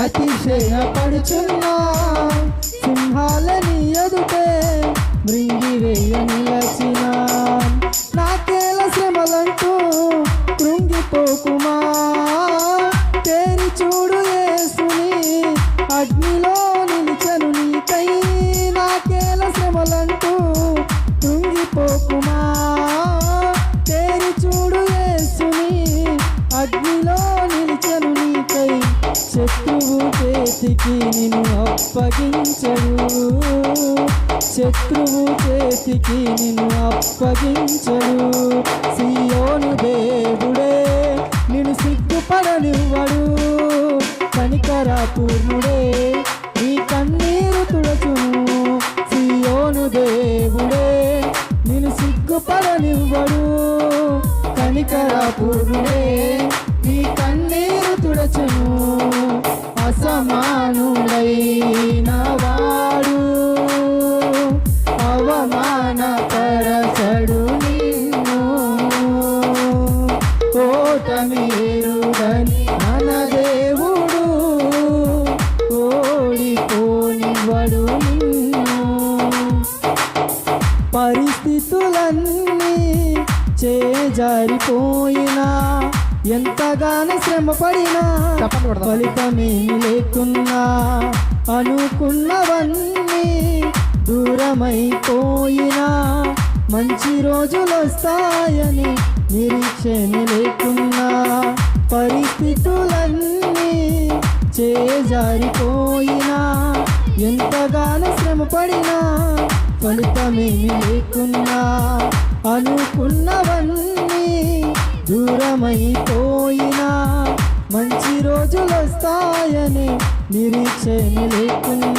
అతిశయపడుచున్నా సింహాలని ఎదుటే మృంగివేయ నిలచిన నాకేల శ్రమలంటూ కృంగిపోకుమా. తేరి చూడు వేసుని అగ్నిలో నిలిచను నీకై. నాకేల శ్రమలంటూ కృంగిపోకుమా. తేరి చూడు వేసుని అగ్నిలో చేతికి నిన్ను అప్పగించడు శత్రువు చేతికి నిన్ను అప్పగించడు సియోను దేవుడే నిన్ను సిగ్గుపడనివ్వడు. కనికర పూర్ణుడే నీ కన్నీరు తుడచును. సియోను దేవుడే నిన్ను సిగ్గుపడనివ్వడు. కనికర పూర్ణుడే ఓటమీరుడని మన దేవుడు ఓడిపోనివ్వడు నిన్ను పరిస్థితులన్నీ చేజారిపోయినా ఎంతగానో శ్రమపడినా చెప్పండి కొడదాం. ఫలితమేమి లేకున్నా అనుకున్నవన్నీ దూరమైపోయినా మంచి రోజులు వస్తాయని నిరీక్షణ లేకున్నా పరిస్థితులన్నీ చేజారిపోయినా ఎంతగానో శ్రమపడినా ఫలితమేమి లేకున్నా అనుకున్నవన్నీ దూరమైపోయినా మంచి రోజులు వస్తాయని నిరీక్షణ లేకున్నా.